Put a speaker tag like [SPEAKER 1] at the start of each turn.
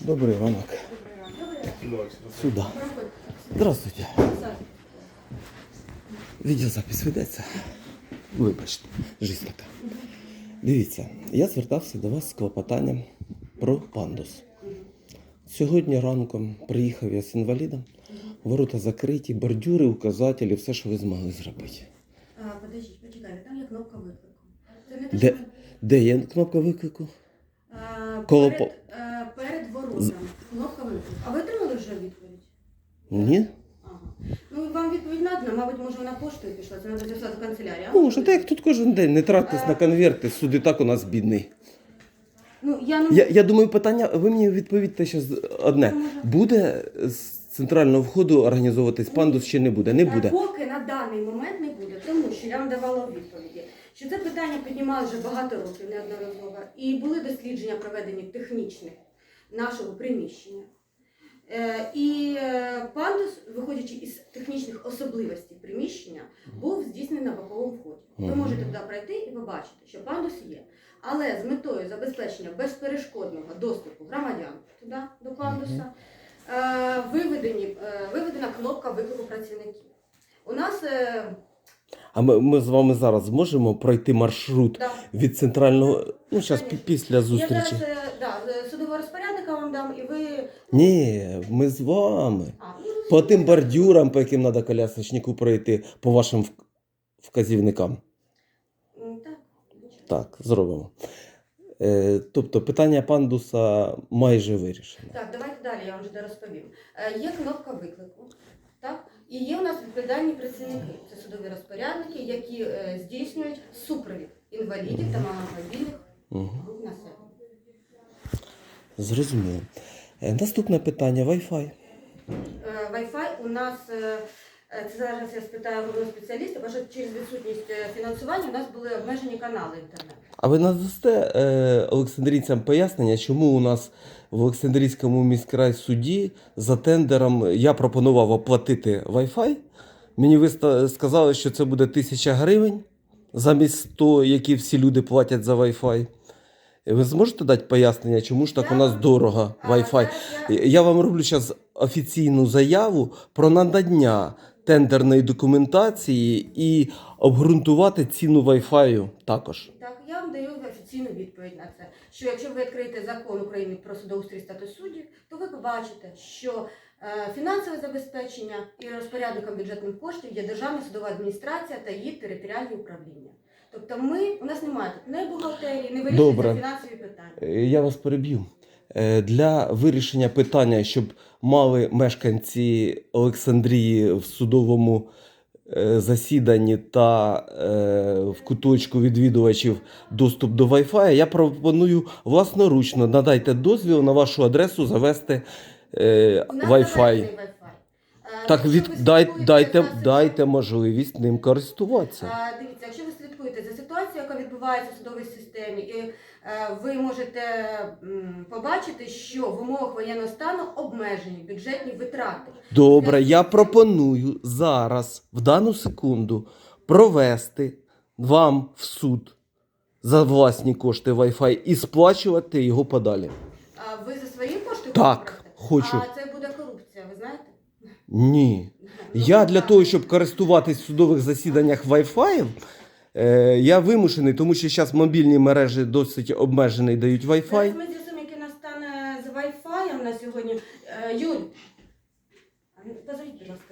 [SPEAKER 1] Добрий ранок. Сюда. Здравствуйте. Відеозапис ведеться. Вибачте, жизнь така. Дивіться, я звертався до вас з клопотанням про пандус. Сьогодні ранком приїхав я з інвалідом, ворота закриті, бордюри, указателі, все, що ви змогли зробити.
[SPEAKER 2] Подождіть, почекайте, там є кнопка виклику. Це не те,
[SPEAKER 1] Де,
[SPEAKER 2] що
[SPEAKER 1] де є кнопка виклику?
[SPEAKER 2] А,
[SPEAKER 1] Коло
[SPEAKER 2] е, перед Кнопка. А ви отримали вже відповідь?
[SPEAKER 1] Ні?
[SPEAKER 2] Ага. Ну, вам відповідь надана, мабуть, може вона поштою пішла, це треба з'ясувати в канцелярії. а?
[SPEAKER 1] Ну, що так як тут кожен день, не тратьтесь на конверти, суд і так у нас бідний.
[SPEAKER 2] Ну, я не
[SPEAKER 1] Я, я думаю, питання, ви мені відповідьте ще одне. Буде з центрального входу організовуватись пандус чи не буде? Не
[SPEAKER 2] Е,
[SPEAKER 1] буде.
[SPEAKER 2] Поки на даний момент не буде, тому що я вам давала відповіді, що це питання піднімали вже багато років неодноразово, і були дослідження проведені технічних нашого приміщення. Е, І е, пандус, виходячи із технічних особливостей приміщення, був здійснений на боковому вході. Ви можете туди пройти і побачити, що пандус є. Але з метою забезпечення безперешкодного доступу громадян туди до пандуса е, виведені, виведена кнопка виклику працівників. У нас
[SPEAKER 1] А ми, ми з вами зараз зможемо пройти маршрут
[SPEAKER 2] да,
[SPEAKER 1] від центрального. Ну, зараз після
[SPEAKER 2] я зараз да, вам дам, і ви.
[SPEAKER 1] Ні, ми з вами.
[SPEAKER 2] А, ну,
[SPEAKER 1] По тим бордюрам, по яким треба колясочнику пройти, по вашим вк- вказівникам.
[SPEAKER 2] м, Так,
[SPEAKER 1] зробимо. Е, тобто питання пандуса майже вирішено.
[SPEAKER 2] Так, давайте далі, я вам вже розповім. Е, Є кнопка виклику, так? І є у нас відповідальні працівники. Це судові розпорядники, які е, здійснюють супровід інвалідів та маломобільних
[SPEAKER 1] Угу.
[SPEAKER 2] груп населення.
[SPEAKER 1] Зрозуміло. Е, наступне питання Wi-Fi.
[SPEAKER 2] Е, Wi-Fi у нас е, це зараз я спитаю головного спеціаліста, бо що через відсутність фінансування у нас були обмежені канали інтернету.
[SPEAKER 1] А ви надасте е, Олександрійцям пояснення, чому у нас в Олександрійському міськрайсуді за тендером я пропонував оплатити Wi-Fi. Мені ви сказали, що це буде тисяча гривень замість 100, які всі люди платять за Wi-Fi. Е, Ви зможете дати пояснення, чому ж так у нас дорого Wi-Fi?
[SPEAKER 2] я-
[SPEAKER 1] Я вам роблю зараз офіційну заяву про надання тендерної документації і обґрунтувати ціну Wi-Fi також.
[SPEAKER 2] Так, я вам даю офіційну відповідь на це. Що якщо ви відкриєте закон України про судоустрій статус суддів, то ви побачите, що е, фінансове забезпечення і розпорядником бюджетних коштів є Державна судова адміністрація та її територіальні управління. Тобто ми, у нас немає тут бухгалтерії, не вирішуються
[SPEAKER 1] Добре.
[SPEAKER 2] фінансові питання.
[SPEAKER 1] Е, Я вас переб'ю. Е, Для вирішення питання, щоб мали мешканці Олександрії в судовому е, засіданні та е, в куточку відвідувачів доступ до Wi-Fi, я пропоную власноручно надайте дозвіл на вашу адресу завести е,
[SPEAKER 2] У нас
[SPEAKER 1] Wi-Fi.
[SPEAKER 2] Wi-Fi. Е,
[SPEAKER 1] Так
[SPEAKER 2] якщо
[SPEAKER 1] від
[SPEAKER 2] ви
[SPEAKER 1] дай, дайте, дайте можливість ним користуватися.
[SPEAKER 2] Дивіться, якщо ви яка відбувається в судовій системі, і е, ви можете побачити, що в умовах воєнного стану обмежені бюджетні витрати.
[SPEAKER 1] Добре, я пропоную зараз, в дану секунду, провести вам в суд за власні кошти Wi-Fi і сплачувати його подалі.
[SPEAKER 2] А ви за свої кошти
[SPEAKER 1] Так, хочу.
[SPEAKER 2] А це буде корупція, ви знаєте?
[SPEAKER 1] Ні.
[SPEAKER 2] Ну,
[SPEAKER 1] Я для того, щоб користуватись в судових засіданнях Wi-Fi, е, я вимушений, тому що зараз мобільні мережі досить обмежений дають
[SPEAKER 2] Зараз
[SPEAKER 1] Wi-Fi.
[SPEAKER 2] ми з'ясуємо, яке настане з Wi-Fi на сьогодні. Е, Юль, а ну, будь ласка.